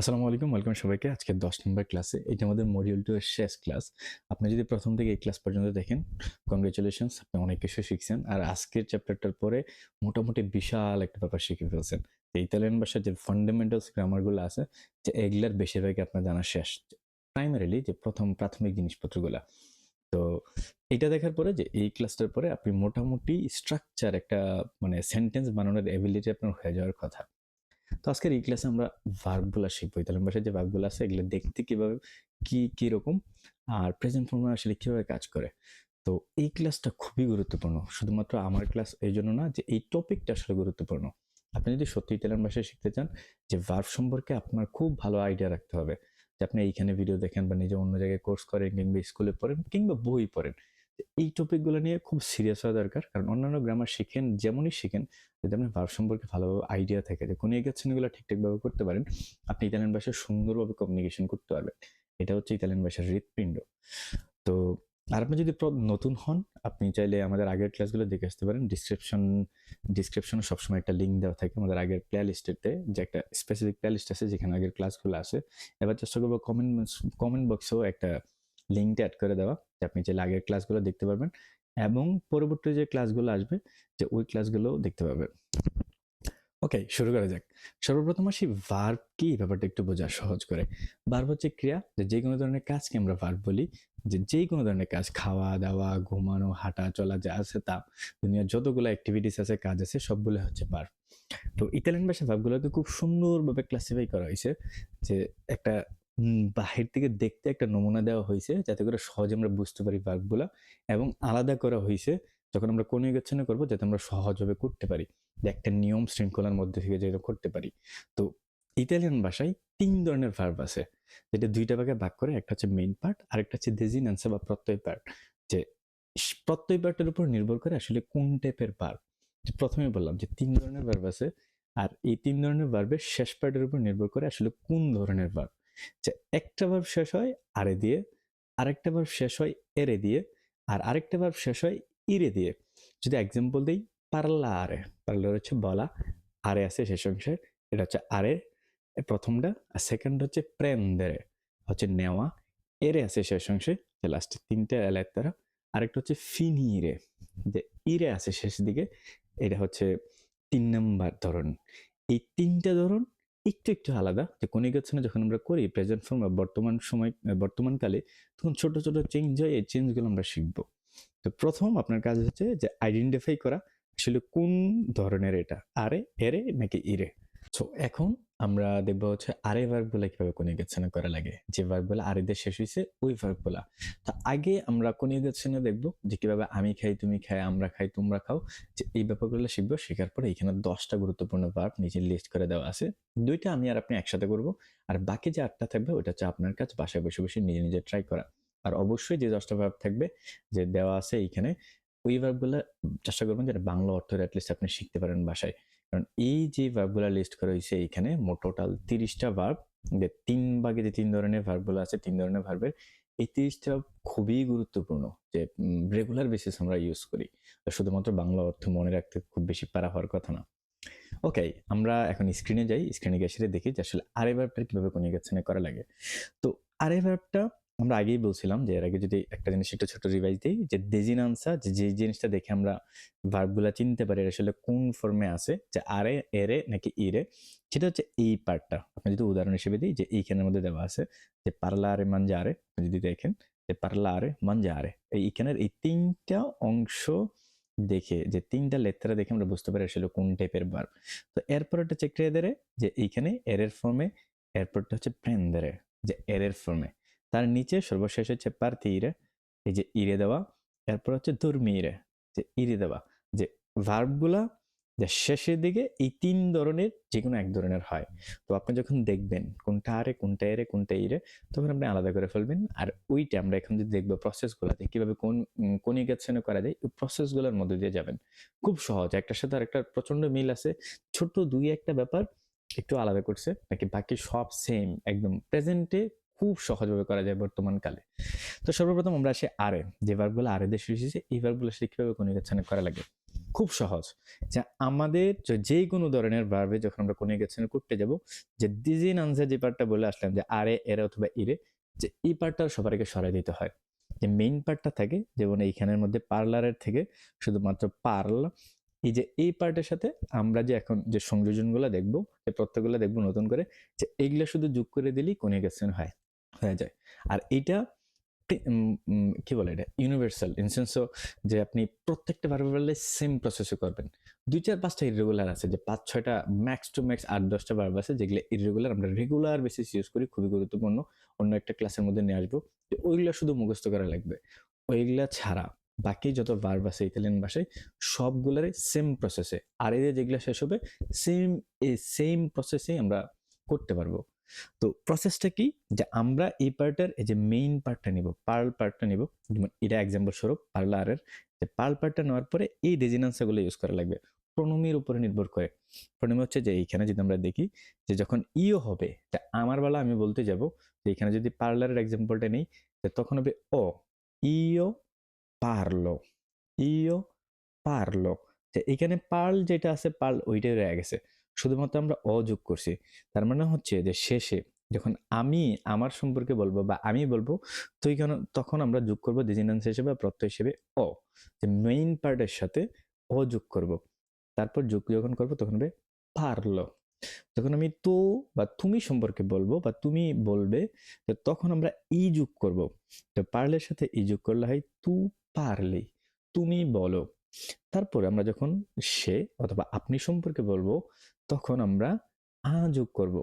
আসসালামু আলাইকুম, ওয়েলকাম সবাইকে আজকে দশ নম্বর ক্লাসে। এটা আমাদের মডিউল টু এর শেষ ক্লাস আপনি যদি প্রথম থেকে এই ক্লাস পর্যন্ত দেখেন কংগ্রেচুলেশনস আপনি অনেক কিছু শিখছেন। আর আজকের চ্যাপ্টারটার পরে মোটামুটি বিশাল একটা ব্যাপার শিখে ফেলছেন। ইতালিয়ান ভাষার যে ফান্ডামেন্টালস গ্রামারগুলো আছে, যে এগুলার বেশিরভাগই আপনার জানা শেষ। প্রাইমারিলি যে প্রথম প্রাথমিক জিনিসপত্রগুলা। তো এটা দেখার পরে যে এই ক্লাসটার পরে আপনি মোটামুটি স্ট্রাকচার একটা মানে সেন্টেন্স বানানোর এবিলিটি আপনার হয়ে যাওয়ার কথা। তো আজকের এই ক্লাসে আমরা ভার্বগুলো শিখব। ইতালিয়ান ভাষায় যে ভার্বগুলো আছে, এগুলো দেখতে কীভাবে, কী, কি রকম, আর প্রেজেন্ট ফর্মে আসলে কীভাবে কাজ করে। তো এই ক্লাসটা খুবই গুরুত্বপূর্ণ। শুধুমাত্র আমার ক্লাস এই জন্য না, যে এই টপিকটা আসলে গুরুত্বপূর্ণ। আপনি যদি সত্যি ইতালিয়ান ভাষায় শিখতে চান, যে ভার্ব সম্পর্কে আপনার খুব ভালো আইডিয়া রাখতে হবে। যে আপনি এইখানে ভিডিও দেখেন বা নিজে অন্য জায়গায় কোর্স করেন কিংবা স্কুলে পড়েন কিংবা বই পড়েন এই টপিকগুলো নিয়ে খুব সিরিয়াস হওয়া দরকার। কারণ অন্যান্য গ্রামার শিখেন, যেমনই শিখেন, যদি আপনার ভার্ব সম্পর্কে ভালোভাবে আইডিয়া থাকে যে কোন এগুলো ঠিকঠাকভাবে করতে পারেন, আপনি ইতালিয়ান ভাষায় সুন্দরভাবে কমিউনিকেশন করতে পারবেন। এটা হচ্ছে ইতালিয়ান ভাষার হৃৎপিণ্ড। তো আর আপনি যদি নতুন হন, আপনি চাইলে আমাদের আগের ক্লাসগুলো দেখে আসতে পারেন। ডিসক্রিপশন ডিসক্রিপশনে সবসময় একটা লিঙ্ক দেওয়া থাকে আমাদের আগের প্লে লিস্টেতে যে একটা স্পেসিফিক প্লে লিস্ট আছে যেখানে আগের ক্লাসগুলো আছে। এবার চেষ্টা করব কমেন্ট কমেন্ট বক্সেও একটা লিঙ্কটা অ্যাড করে দেওয়া, যে আপনি চাইলে আগের ক্লাসগুলো দেখতে পারবেন এবং পরবর্তী যে ক্লাসগুলো আসবে, যে ওই ক্লাসগুলো দেখতে পাবেন ওকে শুরু করা যাক। সর্বপ্রথম আসি ভার্ব কি? ব্যাপারটা একটু বোঝা সহজ করে। ভার্ব হচ্ছে ক্রিয়া, যে যে কোনো ধরনের কাজকে আমরা ভার্ব বলি, যে যে কোনো ধরনের কাজ, খাওয়া, দাওয়া, ঘুমানো, হাঁটা, চলা, যা আছে তা। দুনিয়ার যতগুলো অ্যাক্টিভিটিস আছে, কাজ আছে, সবগুলো হচ্ছে ভার্ব তো ইতালিয়ান ভাষা ভার্বগুলোকে খুব সুন্দরভাবে ক্লাসিফাই করা হয়েছে, যে একটা বাহির থেকে দেখতে একটা নমুনা দেওয়া হয়েছে, যাতে করে সহজে আমরা বুঝতে পারি ভার্বগুলো এবং আলাদা করা হয়েছে যখন আমরা কোনো গচ্ছনা করব, যাতে আমরা সহজভাবে করতে পারি। একটা নিয়ম শৃঙ্খলার মধ্যে থেকে যেটা করতে পারি। তো ইতালিয়ান ভাষায় তিন ধরনের ভার্ব আছে। যেটা দুইটা ভাগে ভাগ করে, একটা হচ্ছে মেইন পার্ট আর একটা হচ্ছে দেজিনান্সা বা প্রত্যয় পার্ট যে প্রত্যয় পার্টের উপর নির্ভর করে আসলে কোন টাইপের ভার্ব প্রথমে বললাম যে তিন ধরনের ভার্ব আছে, আর এই তিন ধরনের ভার্বের শেষ পার্টের উপর নির্ভর করে আসলে কোন ধরনের ভার্ব যে একটা ভার্ব শেষ হয়, আরে দিয়ে, আরেকটা ভার্ব শেষ হয়, এরে দিয়ে, আর আরেকটা ভার্ব শেষ হয়, ইরে দিয়ে। যদি এক্সাম্পল দিই, পারলারে, পারলার হচ্ছে বলা, আরে আছে শেষ অংশে, এটা হচ্ছে আরে প্রথমটা, আর সেকেন্ড হচ্ছে প্রেন্দেরে, হচ্ছে নেওয়া, এরে আছে শেষ অংশে, যে লাস্টে তিনটে এলাইতারা আরেকটা হচ্ছে ফিনিরে, যে ইরে আছে শেষ দিকে, এটা হচ্ছে তিন নাম্বার ধরন। এই তিনটা ধরন একটু একটু আলাদা। যে কোন গেছনে যখন আমরা করি প্রেজেন্ট ফর্ম বর্তমান সময় বর্তমানকালে তখন ছোট ছোট চেঞ্জ হয় এই চেঞ্জগুলো আমরা শিখব। তো প্রথম আপনার কাজ হচ্ছে যে আইডেন্টিফাই করা, আসলে কোন ধরনের এটা, আরে, এরে, নাকি ইরে? সো এখন আমরা দেখব হচ্ছে আরে ভার্বগুলো কীভাবে কনিগেশনে করা লাগে। যে ভার্বগুলো আরে দিয়ে শেষ হয়েছে ওই ভার্বগুলা তো আগে আমরা কনিগেশনে দেখব যে কীভাবে আমি খাই, তুমি খাই আমরা খাই, তোমরা খাও, যে এই ব্যাপারগুলো শিখব, শেখার পরে এখানে দশটা গুরুত্বপূর্ণ ভার্ব নিচে লিস্ট করে দেওয়া আছে। দুইটা আমি আর আপনি একসাথে করব, আর বাকি যে আটটা থাকবে ওটা হচ্ছে আপনার কাছে বাসায় বসে বসে নিজে নিজে ট্রাই করা। আর অবশ্যই যে দশটা ভার্ব থাকবে যে দেওয়া আছে এইখানে, ওই ভার্বগুলো চেষ্টা করবেন যেটা বাংলা অর্থ অ্যাটলিস্ট আপনি শিখতে পারেন বাসায়। কারণ এই যে ভার্বগুলো লিস্ট করা হয়েছে এইখানে মোট টোটাল তিরিশটা ভার্ব যে তিন ভাগে যে তিন ধরনের ভার্বগুলো আছে, তিন ধরনের ভার্বের এই তিরিশটা খুবই গুরুত্বপূর্ণ, যে রেগুলার বেসিস আমরা ইউজ করি। শুধুমাত্র বাংলা অর্থ মনে রাখতে খুব বেশি পারা হওয়ার কথা না। ওকে আমরা এখন স্ক্রিনে যাই স্ক্রিনে সেটা দেখি যে আসলে আরে ভার্বটা কীভাবে কীভাবে কনিগেশনে করা লাগে। তো আরে ভার্বটা আমরা আগেই বলছিলাম যে, এর আগে যদি একটা জিনিস একটু ছোট রিভাইজ দিই, যে দেজিনান্সা যে যে জিনিসটা দেখে আমরা ভার্বগুলা চিনতে পারি আসলে কোন ফর্মে আছে? যে আরে এরে নাকি ইরে সেটা হচ্ছে এই পার্টটা আপনি যদি উদাহরণ হিসেবে দিই, যে এইখানের মধ্যে দেওয়া আছে, যে পারলা আরে মানজা আরে যদি দেখেন, যে পারলা আরে মানজা আরে এই এইখানের এই তিনটা অংশ দেখে, যে তিনটা লেত্রা দেখে আমরা বুঝতে পারি আসলে কোন টাইপের ভার্ব তো এরপর একটা চেক দেরে, যে এইখানে এরের ফর্মে এরপরটা হচ্ছে প্রেন্দেরে যে এরের ফর্মে তার নিচে সর্বশেষ হচ্ছে পার্থিরে এই যে ইরে দেওয়া। এরপর হচ্ছে দুর্মিরে যে ইরে দেওয়া। যে ভার্বগুলা যে শেষের দিকে এই তিন ধরনের যে কোনো এক ধরনের হয়। তো আপনি যখন দেখবেন কোনটা আরে, কোনটা এরে, কোনটা ইরে, তখন আপনি আলাদা করে ফেলবেন। আর ওইটা আমরা এখন যদি দেখব প্রসেসগুলোতে কীভাবে কোন কোন ইগেশনে করা যায়, ওই প্রসেসগুলোর মধ্যে দিয়ে যাবেন। খুব সহজ, একটার সাথে আরেকটা প্রচণ্ড মিল আছে। ছোট দুই একটা ব্যাপার একটু আলাদা করছে, নাকি বাকি সব সেম একদম প্রেজেন্টে খুব সহজভাবে করা যায় বর্তমান কালে তো সর্বপ্রথম আমরা আসি আরে, যে ভার্বগুলো আরে শুরু হয়েছে এই ভার্বগুলো আসলে কীভাবে কনিগেশনে করা লাগে? খুব সহজ। যে আমাদের যে যে কোনো ধরনের ভার্বে যখন আমরা কোনো গেছেন করতে যাব, যে দিজিন আনসার যে পার্টটা বলে আসলাম, যে আরে, এরে অথবা ইরে, যে এই পার্টটা সবার আগে সরাই দিতে হয়। যে মেইন পার্টটা থাকে, যেমন এইখানের মধ্যে পার্লারের থেকে শুধুমাত্র পার্ল এই যে এই পার্টের সাথে আমরা যে এখন যে সংযোজনগুলো দেখব এই প্রত্যেকগুলো দেখব নতুন করে, যে এইগুলো শুধু যোগ করে দিলেই কনিগেশন হয়। হয়ে যায়। আর এইটা কি বলে এটা? ইউনিভার্সাল ইনসেন্স যে আপনি প্রত্যেকটা ভার্বে বললে সেম প্রসেসে করবেন। দুই চার পাঁচটা ইরেগুলার আছে যে পাঁচ, ছয়টা ম্যাক্স টু ম্যাক্স আট, দশটা ভার্ব আছে যেগুলো ইরেগুলার আমরা রেগুলার বেসিস ইউজ করি, খুবই গুরুত্বপূর্ণ। অন্য একটা ক্লাসের মধ্যে নিয়ে আসব। যে ওইগুলো শুধু মুখস্থ করা লাগবে। ওইগুলা ছাড়া বাকি যত ভার্ব আছে ইতালিয়ান ভাষায়, সবগুলোরই সেম প্রসেসে আর এদের যেগুলো শেষ হবে সেম এই সেম প্রসেসেই আমরা করতে পারব। তো প্রসেসটা কি? যে আমরা এই পার্টের এই যে মেইন পার্টটা নিব পার্ল পার্টটা নিব, যেমন এটা এক্সাম্পল স্বরূপ পার্লারের যে পার্ল পার্টটা নেওয়ার পরে এই রেজিনান্সগুলো ইউজ করা লাগবে। প্রণমির উপরে নির্ভর করে। প্রণমি হচ্ছে যে এইখানে যদি আমরা দেখি, যে যখন ইও হবে, তা আমার বেলা আমি বলতে যাব যে এখানে যদি পার্লারের এক্সাম্পলটা নেই তখন হবে ও ইও পারল ইও পারল যে এখানে পার্ল যেটা আছে পার্ল ওইটাই রয়ে গেছে। শুধুমাত্র আমরা অযোগ করছি। তার মানে হচ্ছে যে শেষে যখন আমি আমার সম্পর্কে বলব বা আমি বলব, তুই কেন, তখন আমরা যোগ করব ডিজিনান্স হিসেবে বা প্রত্যয় হিসেবে অ। যে মেইন পার্টের সাথে অ যোগ করব। তারপর যোগ যখন করব তখন হবে পারল যখন আমি তো বা তুমি সম্পর্কে বলব বা তুমি বলবে তখন আমরা ই যোগ করব। তো পারলের সাথে ই যোগ করলে হয় তু পারলি, তুমি বলো। তারপর আমরা যখন সে অথবা আপনি সম্পর্কে বলব তখন আমরা আ যোগ করব।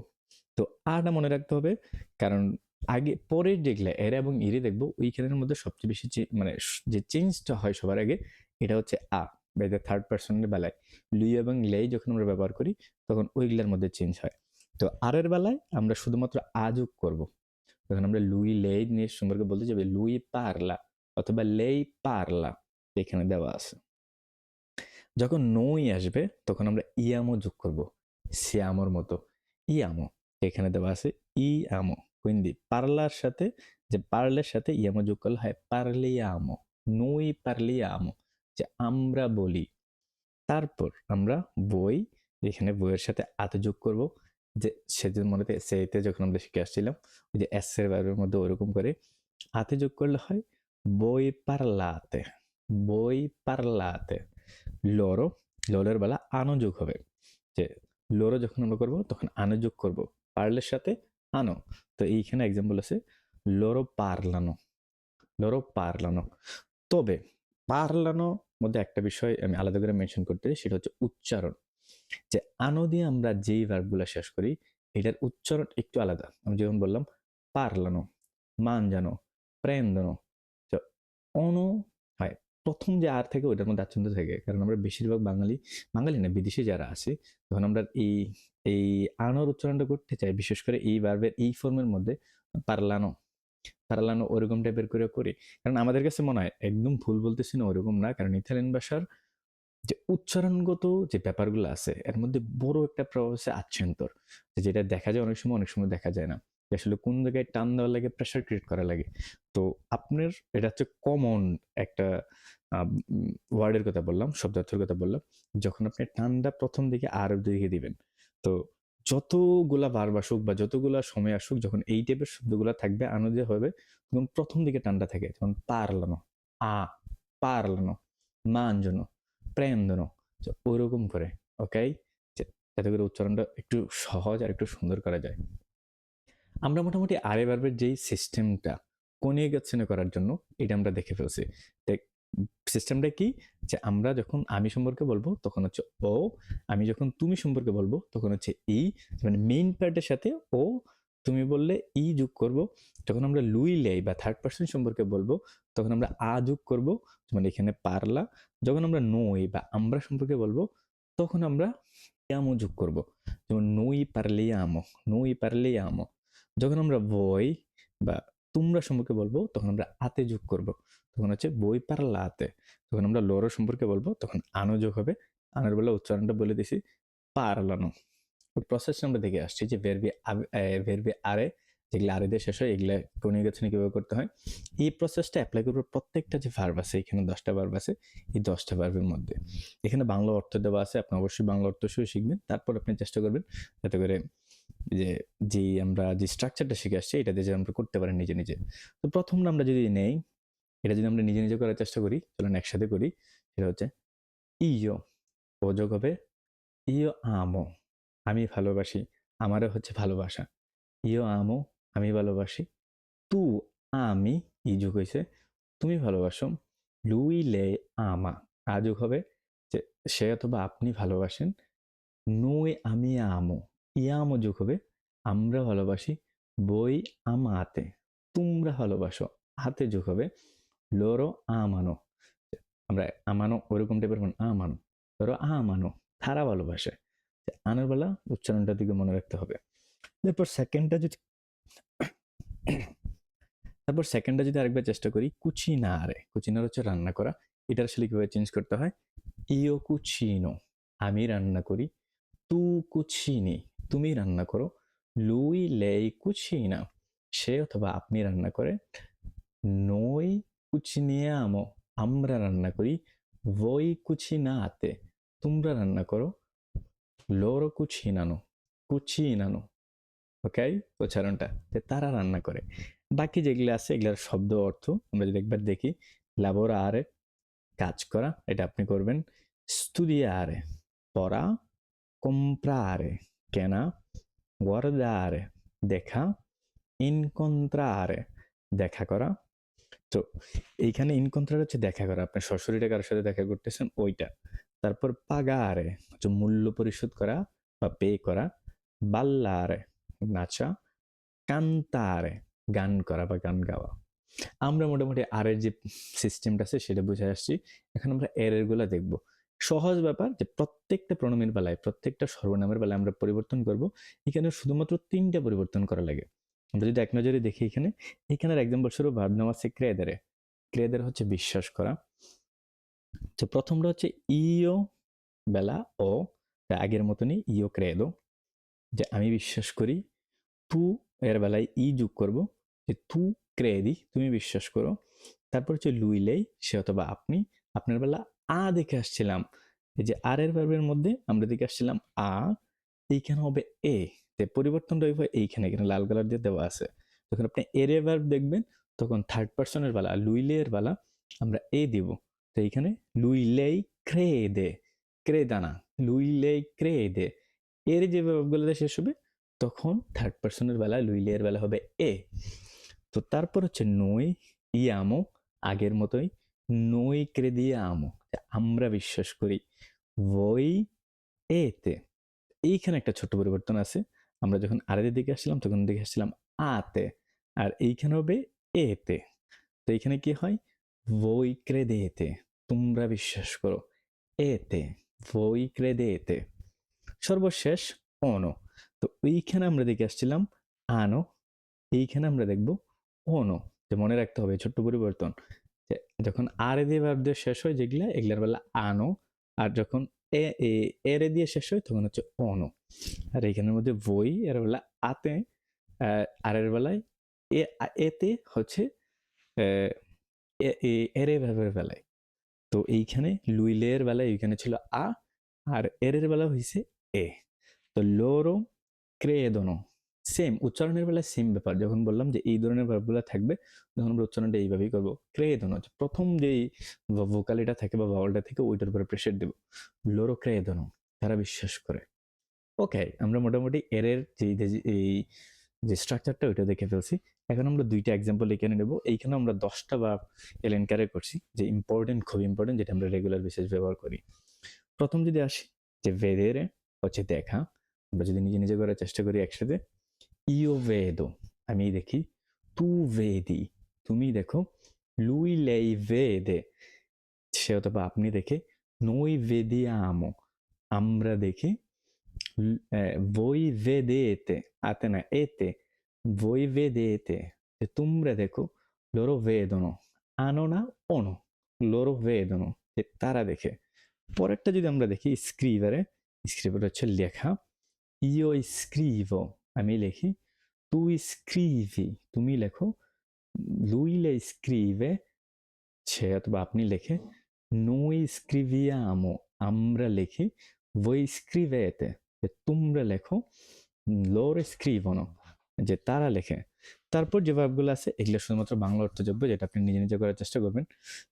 তো আটা মনে রাখতে হবে, কারণ আগে পরের যেগুলা এরা এবং ইরে দেখব ওইখানের মধ্যে সবচেয়ে বেশি মানে যে চেঞ্জটা হয় সবার আগে, এটা হচ্ছে আ বাই থার্ড পার্সনের বেলায়। লুই এবং লেই যখন আমরা ব্যবহার করি, তখন ওইগুলার মধ্যে চেঞ্জ হয়। তো আর এর বেলায় আমরা শুধুমাত্র আ যোগ করব। তখন আমরা লুই লেই নিয়ে সম্পর্কে বলতে যাবে, লুই পারলা অথবা লেই পারলা এখানে দেওয়া আছে। যখন নই আসবে, তখন আমরা ইয়ামো যোগ করব। সিয়ামোর মতো। ইয়ামো এখানে দেওয়া আছে ই আমো কুইন্দি। পার্লার সাথে, যে পার্লের সাথে ইয়ামো যোগ করলে হয় পারলিয়ামো নই পারলিয়ামো যে আমরা বলি। তারপর আমরা বই, এখানে বইয়ের সাথে আতে যোগ করব, যে সেদিন মনে সেতে যখন আমরা শিখে আসছিলাম, ওই যে এস এর বাইরের মধ্যে ওরকম করে হাতে যোগ করলে হয় বই পারলাতে বই পারলাতে। লরো লরের বেলা আনো যোগ হবে যে লরো যখন আমরা করব তখন আনো যোগ করব পারলের সাথে আনো তো এইখানে এক্সাম্পল আছে লরো পারলানো লরো পারলানো তবে পারলানো মধ্যে একটা বিষয় আমি আলাদা করে মেনশন করতে চাই সেটা হচ্ছে উচ্চারণ. যে আনো দিয়ে আমরা যেই ভার্বগুলো শেষ করি, এটার উচ্চারণ একটু আলাদা। আমি যেমন বললাম পারলানো মান জানো প্রেন্দানো অনো হয় প্রথম যে আর থেকে ওইটার মধ্যে আচ্ছন্দ থাকে, কারণ আমরা বেশিরভাগ বাঙালি বাঙালি না, বিদেশে যারা আছে তখন আমরা এই এই আনোর উচ্চারণটা করতে চাই, বিশেষ করে এই ভার্বের এই ফর্মের মধ্যে পারলানো পারলানো ওরকম টাইপের করে করি। কারণ আমাদের কাছে মনে হয়, একদম ভুল বলতেছি না, ওরকম না, কারণ ইতালিয়ান ভাষার যে উচ্চারণগত যে ব্যাপারগুলো আছে, এর মধ্যে বড় একটা প্রভাব আছে আচ্ছন্তর, যেটা দেখা যায় অনেক সময় অনেক সময় দেখা যায় না। আসলে কোন জায়গায় টান দেওয়া লাগে প্রেশার ক্রিয়েট করা লাগে। তো আপনার, এটা হচ্ছে কমন একটা ওয়ার্ডের কথা বললাম শব্দার্থের কথা বললাম, যখন আপনি টানটা প্রথম দিকে আর দিকে দিবেন। তো যতগুলা বার আসুক বা যতগুলা সময় আসুক, যখন এই টাইপের শব্দগুলা থাকবে, আনন্দে হবে, তখন প্রথম দিকে টানটা থাকে, যেমন পারলানো, আ, পারলানো, মানজনো প্রেন্দনো ওইরকম করে ওকে যাতে করে উচ্চারণটা একটু সহজ আর একটু সুন্দর করা যায়। আমরা মোটামুটি আরে বারবার যেই সিস্টেমটা কোনে গেছনে করার জন্য এটা আমরা দেখে ফেলছি। সিস্টেমটা কি? যে আমরা যখন আমি সম্পর্কে বলব, তখন হচ্ছে ও, আমি যখন তুমি সম্পর্কে বলব, তখন হচ্ছে ই মানে মেইন পার্টের সাথে ও, তুমি বললে ই যোগ করব। যখন আমরা লুই লেই বা থার্ড পার্সন সম্পর্কে বলব, তখন আমরা আ যোগ করব মানে এখানে পারলা। যখন আমরা নই বা আমরা সম্পর্কে বলব, তখন আমরা আমো যোগ করব। যেমন নই পারলে আমো নই পারলে আমো যখন আমরা বই বা তোমরা সম্পর্কে বলব, তখন আমরা আতে যোগ করব। তখন হচ্ছে বই পারলা আতে। তখন আমরা লরো সম্পর্কে বলব, তখন আনো যোগ হবে। আনার বেলা উচ্চারণটা বলে দিছি, পারলানো। প্রসেস আমরা দেখে আসছি যে ভেরবি ভেরবি আরে, যেগুলো আরে দিয়ে শেষ হয়, এগুলো কনিউগেশনে কীভাবে করতে হয়? এই প্রসেসটা অ্যাপ্লাই করবে প্রত্যেকটা যে ভার্ব আছে, এখানে দশটা ভার্ব আছে, এই দশটা ভার্বের মধ্যে। এখানে বাংলা অর্থ দেওয়া আছে, আপনি অবশ্যই বাংলা অর্থ শুরু শিখবেন। তারপর আপনি চেষ্টা করবেন যাতে করে যে যে আমরা যে স্ট্রাকচারটা শিখে আসছি এটা দিয়ে আমরা করতে পারি নিজে নিজে। তো প্রথম আমরা যদি নেই, এটা যদি আমরা নিজে নিজে করার চেষ্টা করি, চলুন একসাথে করি, সেটা হচ্ছে, ইয়ো যোগ হবে, ইয়ো আমো, আমি ভালোবাসি, আমারও হচ্ছে ভালোবাসা। ইয়ো আমো, আমি ভালোবাসি, তু আমি ই যোগ হয়েছে তুমি ভালোবাসো, লুই লে আমা আ যোগ হবে, যে সে অথবা আপনি ভালোবাসেন নুই আমি আমো। ইয়ামো যোগ হবে আমরা ভালোবাসি বই আমাতে তোমরা ভালোবাসো হাতে যোগ হবে লোরো আমানো। আমরা আমানো ওরকম টাইপের আমানো। ধরো আমানো, তারা ভালোবাসে। আনার বেলা উচ্চারণটার দিকে মনে রাখতে হবে। তারপর সেকেন্ডটা যদি তারপর সেকেন্ডটা যদি আরেকবার চেষ্টা করি, কুচিনারে। কুচিনার হচ্ছে রান্না করা। এটা আসলে কীভাবে চেঞ্জ করতে হয়? ইও কুচিনো। আমি রান্না করি তু কুচিনি। তুমি রান্না করো, লুই, লেই কুচিনা সে অথবা আপনি রান্না করে, নই কুচিনিয়ামো আমরা রান্না করি voi আতে। তোমরা রান্না করো loro cucinano cucinano ওকে উচ্চারণটা যে তারা রান্না করে। বাকি যেগুলো আছে, এগুলোর শব্দ অর্থ আমরা যদি একবার দেখি লাবোরারে কাজ করা, এটা আপনি করবেন। studiare পড়া comprare কেনা guardare, দেখা, incontrare, দেখা করা। তো এইখানে ইনকন্ট্রার হচ্ছে দেখা করা। আপনার শ্বশুরিটা কারোর সাথে দেখা করতেছেন, ওইটা। তারপর পাগারে হচ্ছে মূল্য পরিশোধ করা বা পে করা। বাল্লারে নাচা। কান্তারে গান করা বা গান গাওয়া। আমরা মোটামুটি আরের যে সিস্টেমটা আছে, সেটা বুঝে আসছি। এখন আমরা এরেরগুলা দেখব। সহজ ব্যাপার যে প্রত্যেকটা প্রণমের বেলায়, প্রত্যেকটা সর্বনামের বেলায় আমরা পরিবর্তন করব। এখানে শুধুমাত্র তিনটা পরিবর্তন করা লাগে। আমরা যদি এক নজরে দেখি এখানে, এখানের এক্সাম্পল স্বরূপ ভাব নেওয়া আছে ক্রেদারে। ক্রেদার হচ্ছে বিশ্বাস করা। তো প্রথমটা হচ্ছে ইও বেলা ও আগের মতনই ইও ক্রেদো। যে আমি বিশ্বাস করি, তু এর বেলায় ই যোগ করব। যে তু ক্রেদি, তুমি বিশ্বাস করো। তারপর হচ্ছে লুইলেই, সে অথবা আপনি, আপনার বেলা আ দেখে আসছিলাম। এই যে আর এর ভার্বের মধ্যে আমরা দেখে আসছিলাম আ, এইখানে হবে এ। তে পরিবর্তনটা ওইভাবে এইখানে, এখানে লাল কালার দিয়ে দেওয়া আছে। যখন আপনি এর ভার্ব দেখবেন, তখন থার্ড পার্সনের বেলা, লুইলে এর বেলা, আমরা এ দিব। তো এইখানে লুইলে ক্রে দে লুইলেই ক্রেদে ক্রেদানা লুইলেই ক্রেদে এর যে ভার্বগুলোতে শেষ হবে, তখন থার্ড পার্সনের বেলা, লুইলে এর বেলা হবে এ। তো তারপর হচ্ছে নই, ইয়ামো, আগের মতোই নই ক্রে দিয়ে আমো। আমরা বিশ্বাস করি বই এতে এইখানে একটা ছোট্ট পরিবর্তন আছে। আমরা যখন আরের দিকে আসছিলাম, তখন দেখে আসছিলাম আতে। আর এইখানে হবে এতে। তো এইখানে কি হয়? বই ক্রেদেতে তোমরা বিশ্বাস করো, এতে। বই ক্রেদেতে সর্বশেষ অনো তো এইখানে আমরা দেখে আসছিলাম আনো এইখানে আমরা দেখব অনো মনে রাখতে হবে, ছোট্ট পরিবর্তন। যখন আর এ দিয়ে ভাব দিয়ে শেষ হয় যেগুলা, এগুলার বেলা আনো, আর যখন এ এর দিয়ে শেষ হয় তখন হচ্ছে অনো। আর এইখানের মধ্যে বই এর বেলা আতে আর এর বেলায় এ এতে হচ্ছে এরে ভাবের বেলায় তো এইখানে লুইলের বেলায় এইখানে ছিল আ, আর এরের বেলা হয়েছে এ। তো লোরো ক্রেদনো সেম উচ্চারণের বেলায় সেম ব্যাপার। যখন বললাম যে এই ধরনের ভাবগুলো থাকবে, তখন আমরা উচ্চারণটা এইভাবেই করব। ক্রেদনো প্রথম যেই ভোকালিটা থাকে বা বাউলটা থেকে, ওইটার উপরে প্রেশার দেবো। লোরো ক্রেদনো তারা বিশ্বাস করে। ওকে আমরা মোটামুটি এরের যে এই যে স্ট্রাকচারটা ওইটা দেখে ফেলছি। এখন আমরা দুইটা এক্সাম্পল এখানে নেব। এইখানে আমরা দশটা বা এলেনকারে করছি, যে ইম্পর্টেন্ট খুব ইম্পর্টেন্ট যেটা আমরা রেগুলার বেসিস ব্যবহার করি। প্রথম যদি আসি, যে ভেদের হচ্ছে দেখা, আমরা যদি নিজে নিজে করার চেষ্টা করি একসাথে ইও ভেদো আমি দেখি তু ভেদি তুমি দেখো লুই লেই ভেদে সে অথবা আপনি দেখে নই ভেদি আমো আমরা দেখি voi vedete. আতে না এতে voi vedete. যে তোমরা দেখো loro vedono. আনো না ono loro vedono. যে তারা দেখে পরেরটা যদি আমরা দেখি স্ক্রিভারে স্ক্রিভার হচ্ছে লেখা ইও স্ক্রিভো আমি লিখি tu স্ক্রিভি তুমি লেখো lui le scrive সে অথবা আপনি লেখে noi scriviamo আমরা লিখি, voi scrivete যে তোমরা লেখো loro scrivono যে তারা লেখে। তারপর যে ভাবগুলো আছে, এগুলো শুধুমাত্র বাংলা অর্থযোগ্য, যেটা আপনি নিজে নিজে করার চেষ্টা করবেন।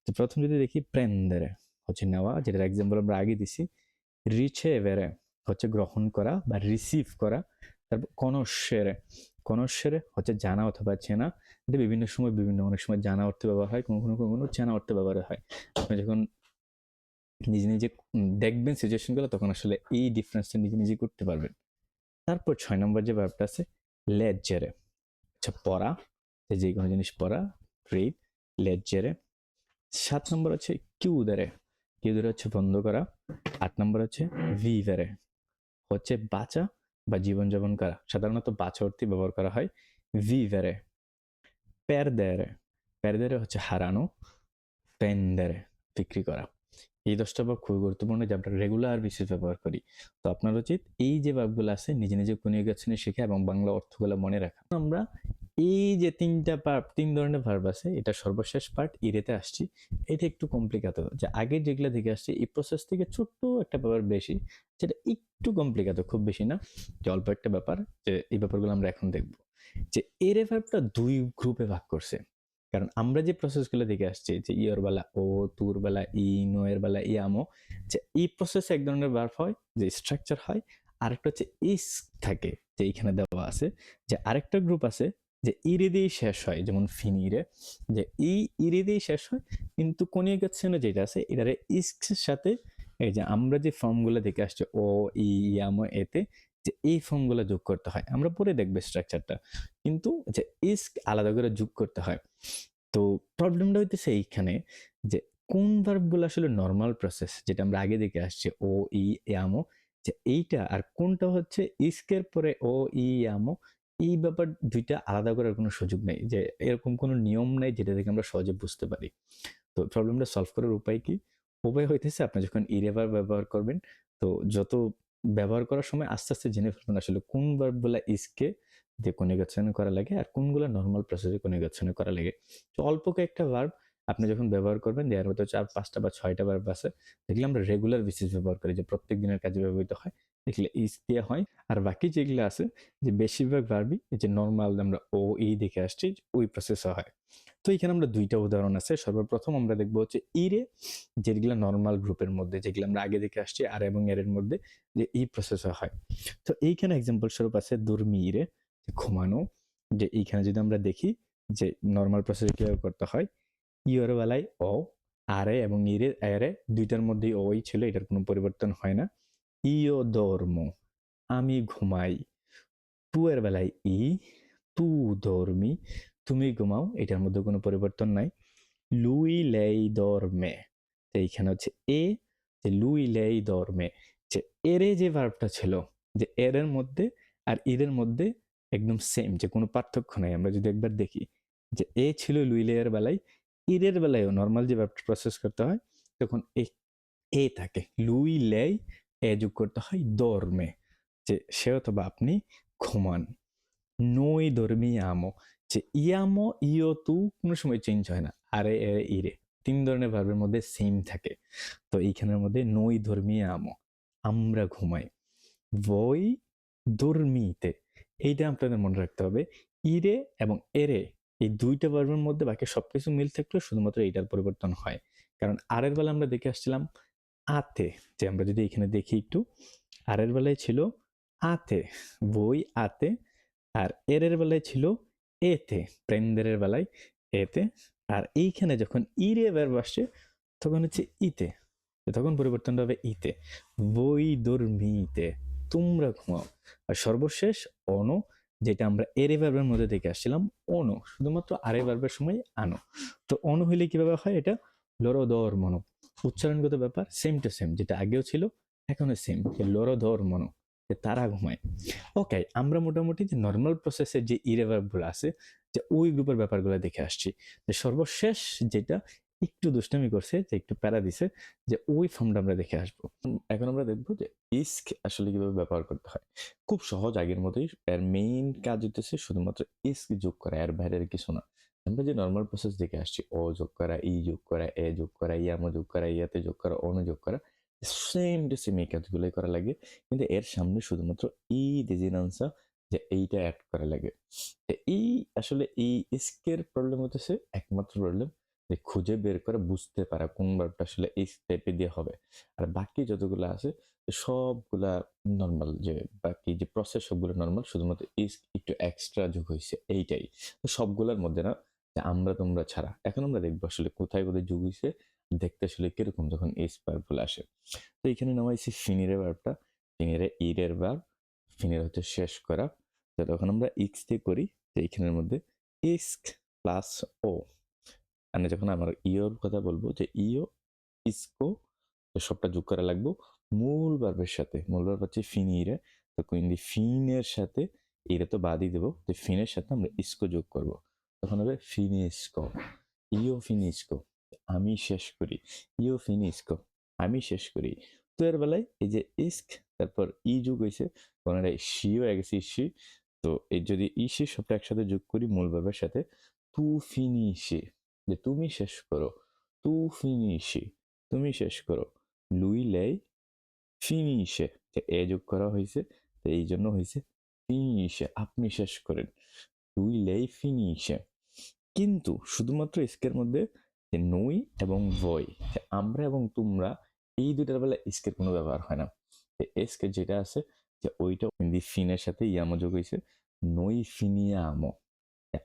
তো প্রথম যদি দেখি, প্রেন্দারে হচ্ছে নেওয়া, যেটার এক্সাম্পল আমরা আগে দিছি, রিচেভেরে হচ্ছে গ্রহণ করা বা রিসিভ করা। তারপর কনস্যেরে কনস্যেরে হচ্ছে জানা অথবা চেনা। এটা বিভিন্ন সময় বিভিন্ন অনেক সময় জানা অর্থে ব্যবহার হয় কোনো কোনো কোনো চেনা অর্থে ব্যবহার হয়। আপনি যখন নিজে নিজে দেখবেন সিচুয়েশনগুলো তখন আসলে এই ডিফারেন্সটা নিজে নিজে করতে পারবেন। তারপর ছয় নম্বর যে ব্যাপারটা আছে, লেজেরে। আচ্ছা পড়া। যে কোনো জিনিস পড়া রিড লেজেরে। সাত নম্বর হচ্ছে কিউদারে। কিউদারে হচ্ছে বন্ধ করা। আট নম্বর হচ্ছে ভিভারে। হচ্ছে বাঁচা বা জীবনযাপন করা। সাধারণত বাছরটি ব্যবহার করা হয়। ভিভেরে প্যারদেরে প্যারদেরে হচ্ছে হারানো, পেনদেরে বিক্রি করা। এই দশটা ভাব খুবই গুরুত্বপূর্ণ যে আমরা রেগুলার বিশেষ ব্যবহার করি। তো আপনার উচিত এই যে ভাবগুলো আছে, নিজে নিজে কনিউগেশনে শেখা এবং বাংলা অর্থগুলো মনে রাখা। আমরা এই যে তিনটা পার্ট তিন ধরনের ভার্ব আছে, এটা সর্বশেষ পার্ট ইরেতে আসছি। এটা একটু কমপ্লিকেটেড যে আগে যেগুলো থেকে আসছে, এই প্রসেস থেকে ছোট্ট একটা ব্যাপার বেশি যেটা একটু কমপ্লিকেটেড খুব বেশি না, যে অল্প একটা ব্যাপার, যে এই ব্যাপারগুলো আমরা এখন দেখব। যে এরে ভার্বটা দুই গ্রুপে ভাগ করছে। কারণ আমরা যে প্রসেসগুলো দেখে আসছি, যে ইয়র বেলা ও, তুর বেলা ই, নোয়ের বেলা ই, আমো, যে এই প্রসেসে এক ধরনের ভার্ব হয়, যে স্ট্রাকচার হয়, আরেকটা হচ্ছে ইস থাকে, যে এইখানে দেওয়া আছে। যে আরেকটা গ্রুপ আছে যে ইরে দিয়েই শেষ হয়, যেমন ফিনিরে, যে এই ইরে দিয়েই শেষ হয়, কিন্তু কনিয়াগাচ্ছেন যেটা আছে, এটারে ইস্কের সাথে এই যে আমরা যে ফর্মগুলো দেখে আসছি, ও, ই ইয়ামো এতে যে এই ফর্মগুলো যোগ করতে হয়। আমরা পরে দেখবে স্ট্রাকচারটা কিন্তু যে ইস্ক আলাদা করে যোগ করতে হয়। তো প্রবলেমটা হইতেছে এইখানে যে কোন ভার্বগুলো আসলে নর্মাল প্রসেস যেটা আমরা আগে দেখে আসছি, ও, ই ইয়ামো যে এইটা আর কোনটা হচ্ছে ইস্কের পরে ও, ই ইয়ামো এই ব্যাপার দুইটা আলাদা করার কোনো সুযোগ নেই যে এরকম কোনো নিয়ম নেই যেটা থেকে আমরা সহজে বুঝতে পারি। তো প্রবলেমটা সলভ করার উপায় কি? উপায় হইতেছে আপনি যখন ইরেভার ব্যবহার করবেন, তো যত ব্যবহার করার সময় আস্তে আস্তে জেনে ফেলবেন আসলে কোন ভার্বগুলা ইসকে দিয়ে কনিগেশন করা লাগে আর কোনগুলো নর্মাল প্রসেসে কনিগেশন করা লাগে। তো অল্প কয়েকটা ভার্ব আপনি যখন ব্যবহার করবেন দেওয়ার মতো চার পাঁচটা বা ছয়টা ভার্ব আছে, দেখলে আমরা রেগুলার বেসিস ব্যবহার করি যে প্রত্যেক দিনের কাজে ব্যবহৃত হয়। দেখলে ইস দিয়ে হয়। আর বাকি যেগুলো আছে, যে বেশিরভাগ ভার্বই এই যে নর্মাল আমরা ও ই দেখে আসছি ওই প্রসেসে হয়। তো এখানে আমরা দুইটা উদাহরণ আছে। সর্বপ্রথম আমরা দেখব হচ্ছে ইরে যেগুলো নর্মাল গ্রুপের মধ্যে, যেগুলো আমরা আগে দেখে আসছি, আর এবং এর মধ্যে যে ই প্রসেসে হয়। তো এইখানে এক্সাম্পল স্বরূপ আছে দুর্মি ইরে যে ঘুমানো। যে এইখানে যদি আমরা দেখি যে নর্মাল প্রসেস কীভাবে করতে হয় ইয়ের বেলায় অ আরে এবং ইরে এরে দুইটার মধ্যেই ওই ছিল, এটার কোনো পরিবর্তন হয় না। ইও ধর্ম আমি ঘুমাই। এর বেলায় ই তু ধর্মি তুমি ঘুমাও, এটার মধ্যে কোনো পরিবর্তন নাই। লুই লেই দরমে। এইখানে হচ্ছে এ, যে লুই লেই দরমে। যে এরে যে ভার্বটা ছিল, যে এর মধ্যে আর ইরের মধ্যে একদম সেম যে কোনো পার্থক্য নাই। আমরা যদি একবার দেখি, যে এ ছিল লুই লেয়ের বেলায় ইরের বেলায়ও নর্মাল যে ভার্বটা প্রসেস করতে হয়, তখন এ এ থাকে। লুই লেই এ যোগ করতে হয় দরমে, যে সে অথবা আপনি ঘুমান। নই ধর্মী আমো যে ইয়ামো ইও তু কোনো সময় চেঞ্জ হয় না। আরে, এ ইরে তিন ধরনের ভার্বের মধ্যে সেম থাকে। তো এইখানের মধ্যে নই ধর্মী আমো আমরা ঘুমাই। বই দুর্মিতে, এইটা আপনাদের মনে রাখতে হবে। ইরে এবং এরে এই দুইটা ভার্বের মধ্যে বাকি সবকিছু মিল থাকলেও শুধুমাত্র এইটার পরিবর্তন হয়। কারণ আরের বেলা আমরা দেখে আসছিলাম আতে, যে আমরা যদি এখানে দেখি একটু, আরের বেলায় ছিল আতে, বই আতে, আর এরের বেলায় ছিল এতে, প্রেন্দেরের বেলায় এতে, আর এইখানে যখন ইরে ভার্ব আসছে, তখন হচ্ছে ইতে তখন পরিবর্তনটা হবে ইতে, বই দুর্মিতে, তোমরা ঘুমাও। আর সর্বশেষ অন যেটা আমরা এরে ভার্বের মধ্যে দেখে আসছিলাম অনো শুধুমাত্র আরে ভার্বের সময় আনো তো অন হইলে কীভাবে হয় এটা? লরো দর মনো উচ্চারণগত ব্যাপার সেম টু সেম যেটা আগেও ছিল এখনও সেম লরো দর মনো, যে তারা ঘুমায়। ওকে আমরা মোটামুটি যে নর্মাল প্রসেসের যে ইরেভার্বগুলো আছে, যে ওই গ্রুপের ব্যাপারগুলো দেখে আসছি। যে সর্বশেষ যেটা একটু দুষ্টামি করছে, যে একটু প্যারা দিছে, যে ওই ফর্মটা আমরা দেখে আসব। এখন আমরা দেখব যে ইস্ক আসলে কীভাবে ব্যবহার করতে হয়। খুব সহজ আগের মতোই, এর মেইন কাজ হতেছে শুধুমাত্র ইস্ক যোগ করা, এর বাইরের কিছু না। আমরা যে নর্মাল প্রসেস দেখে আসছি, অ যোগ করা, ই যোগ করা, এ যোগ করা ইয়ামো যোগ করা, ইয়াতে যোগ করা অনু যোগ করা সেম টু সেম এই কাজগুলোই করা লাগে। কিন্তু এর সামনে শুধুমাত্র ই ডিজিনান্সা যে এইটা অ্যাড করা লাগে। এই আসলে এই ইস্কের প্রবলেম হতেছে একমাত্র প্রবলেম যে খুঁজে বের করে বুঝতে পারা কোন ভার্বটা আসলে এই টাইপে দিয়ে হবে। আর বাকি যতগুলো আছে, সবগুলা নর্মাল যে বাকি যে প্রসেস সবগুলো নর্মাল শুধুমাত্র ইস একটু এক্সট্রা যোগ হয়েছে এইটাই। তো সবগুলোর মধ্যে না যে আমরা তোমরা ছাড়া। এখন আমরা দেখব আসলে কোথায় কোথায় যোগ হয়েছে দেখতে আসলে কীরকম যখন ইস ভার্বগুলো আসে। তো এখানে নামাইছি ফিনিরে ভার্বটা ফিনিরে ইরের ভার্ব ফিনির হচ্ছে শেষ করা। তো তখন আমরা ইক্স দিয়ে করি, তো এইখানের মধ্যে ইস্ক প্লাস ও আমি যখন আমার ইওর কথা বলব, যে ইও ইসকো, তো সবটা যোগ করা লাগবো। মূল ভার্বের সাথে, মূল ভার্ব হচ্ছে ফিনিরে তো কুইন্দি ফিনের সাথে, এরা তো বাদই দেবো। যে ফিনের সাথে আমরা ইস্কো যোগ করব। তখন হবে ফিনিস্কো ইও ফিনিস্কো আমি শেষ করি। ইও ফিনিস্কো আমি শেষ করি। তো এর বেলায় এই যে ইস্ক তারপর ই যোগ হয়েছে কোনটা শিও হয়ে গেছে ইসি তো এই যদি ইসি সবটা একসাথে যোগ করি মূল ভার্বের সাথে, তু ফিনিশি যে তুমি শেষ করো। তু ফিনিশি তুমি শেষ করো। লুই লেই ফিনিশে এ। যোগ করা হয়েছে তো এই জন্য হয়েছে ফিনিশে আপনি শেষ করেন। লুই লেই ফিনিশে কিন্তু শুধুমাত্র ইস্কের মধ্যে নই এবং যে আমরা এবং তোমরা, এই দুইটার বেলা ইস্কের কোনো ব্যবহার হয় না। এসকে যেটা আছে, যে ওইটা হিন্দি ফিনের সাথে ইয়ামো যোগ হয়েছে, নই ফিনিয়া আমো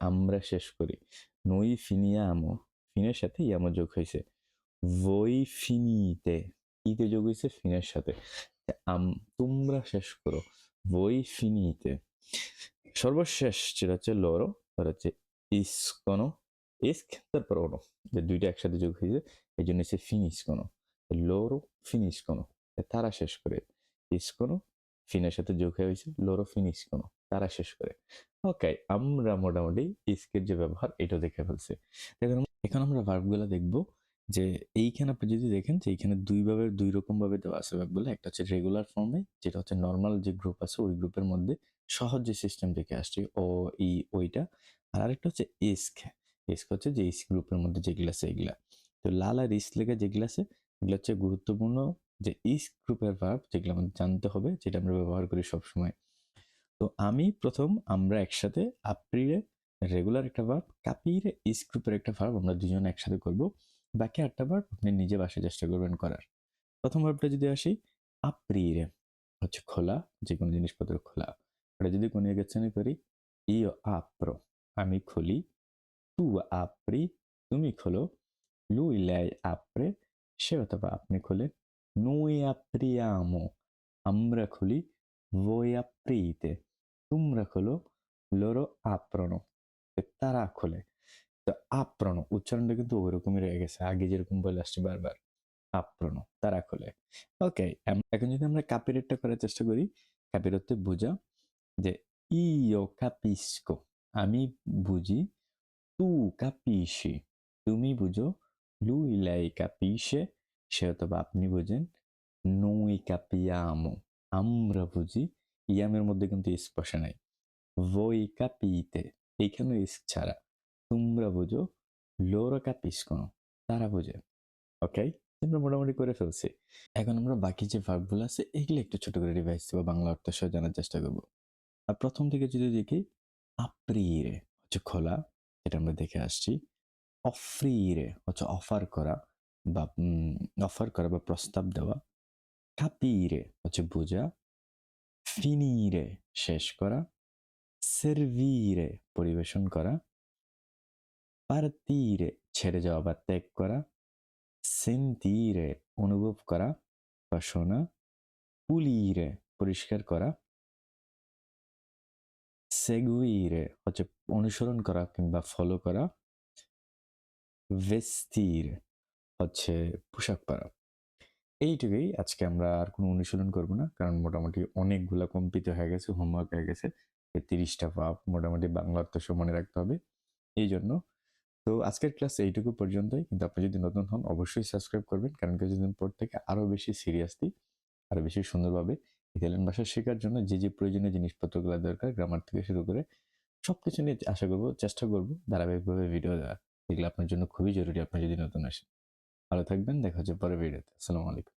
আমরা শেষ করি। নই ফিনিয়া আমো ফিনের সাথে ইয়ামো যোগ হয়েছে। ভই ফিনিতে ইতে যোগ হয়েছে ফিনের সাথে। তোমরা শেষ করো। ভই ফিনিতে সর্বশেষ যেটা হচ্ছে লরো তার হচ্ছে ইসকনো ইস্ক তারপর ওনো যে দুইটা একসাথে যোগ হয়েছে এই জন্য হচ্ছে ফিনিশ কোনো লোরো ফিনিশ কোনো তারা শেষ করে ইসকনো ফিনের সাথে যোগ হয়ে হয়েছে লোরো ফিনিশ কোনো তারা শেষ করে ওকে আমরা মোটামুটি ইস্কের যে ব্যবহার এটা দেখে ফেলছি এখন এখন আমরা ভার্বগুলো দেখব যে এইখানে আপনি যদি দেখেন যে এইখানে দুই ভাবে দুই রকম ভাবে দেওয়া আছে ভার্বগুলো একটা হচ্ছে রেগুলার ফর্মে যেটা হচ্ছে নর্মাল যে গ্রুপ আছে ওই গ্রুপের মধ্যে সহজ যে সিস্টেম দেখে আসছে ও ই ওইটা আর আরেকটা হচ্ছে ইস্ক। ইস্ক হচ্ছে যে ইস্ক গ্রুপের মধ্যে যেগুলো আছে এগুলা। তো লাল আর ইস্ক লেগে যেগুলো আছে, এগুলো হচ্ছে গুরুত্বপূর্ণ যে ইস গ্রুপের ভার্ব যেগুলো আমাদের জানতে হবে, যেটা আমরা ব্যবহার করি সবসময়। তো আমি প্রথম আমরা একসাথে আপ্রিলে রেগুলার একটা ভার্ব কাপিরে ইস গ্রুপের একটা ভার্ব আমরা দুজন একসাথে করব। বাকি আটটা ভার্ব আপনি নিজে বাসায় চেষ্টা করবেন করার। প্রথম ভার্বটা যদি আসি আপ্রিরে হচ্ছে খোলা যে কোনো জিনিসপত্র খোলা। এটা যদি কোনো গেছনে করি ইও আপ্রো। আমি খুলি। তু আপরি, তুমি খোলো। lui lei apre সে অথবা আপনি খোলেন। noi apriamo আমরা খুলি voi aprite তোমরা খোলো loro aprono তারা খোলে। তো আপ্রণ উচ্চারণটা কিন্তু ওইরকমই রয়ে গেছে। আগে যেরকম বলে আসছে বারবার আপ্রণ তারা খোলে। ওকে এখন যদি আমরা কাপিরেটটা করার চেষ্টা করি কাপিরতে বোঝা যে ইও কাপিস্কো। আমি বুঝি, তু কাপিসি। তুমি বুঝো lui lei capisce সে অথবা আপনি বুঝেন noi capiamo আমরা বুঝি, ইয়ামের মধ্যে কিন্তু বসে নাই। voi কাপিতে। এইখানে ইস ছাড়া। তোমরা বুঝো loro capiscono তারা বুঝে। ওকে আমরা মোটামুটি করে ফেলছি। এখন আমরা বাকি যে ভার্বগুলো আছে, এগুলো একটু ছোট করে রিভাইজ দেবো বাংলা অর্থ সহ জানার চেষ্টা করব। আর প্রথম থেকে যদি দেখি আপ্রিরে হচ্ছে খোলা, এটা আমরা দেখে আসছি। অফ্রিরে হচ্ছে অফার করা বা অফার করা বা প্রস্তাব দেওয়া। কাপিরে হচ্ছে বোঝা। ফিনিরে শেষ করা। সেরভিরে পরিবেশন করা। পার্তিরে ছেড়ে যাওয়া বা ত্যাগ করা। সেন্তিরে অনুভব করা বা শোনা। পুলিরে, পরিষ্কার করা। সেগুইরে হচ্ছে অনুসরণ করা কিংবা ফলো করা ভেস্তির হচ্ছে পোশাক পরা। এইটুকুই আজকে আমরা আর কোনো অনুশীলন করব না, কারণ মোটামুটি অনেকগুলা কম্পিত হয়ে গেছে হোমওয়ার্ক হয়ে গেছে তিরিশটা ভাব মোটামুটি বাংলা অর্থ সহ মনে রাখতে হবে এই জন্য তো আজকের ক্লাস এইটুকু পর্যন্তই, কিন্তু আপনি যদি নতুন হন, অবশ্যই সাবস্ক্রাইব করবেন, কারণ কিছুদিন পর থেকে আরও বেশি সিরিয়াসলি আরও বেশি সুন্দরভাবে ইতালিয়ান ভাষা শেখার জন্য যে যে প্রয়োজনীয় জিনিসপত্রগুলো দরকার গ্রামার থেকে শুরু করে সব কিছু নিয়ে আশা করব, চেষ্টা করব ধারাবাহিকভাবে ভিডিও দেওয়া এগুলো আপনার জন্য খুবই জরুরি, আপনি যদি নতুন আসেন। ভালো থাকবেন, দেখা হচ্ছে পরে ভিডিওতে আসসালামু আলাইকুম।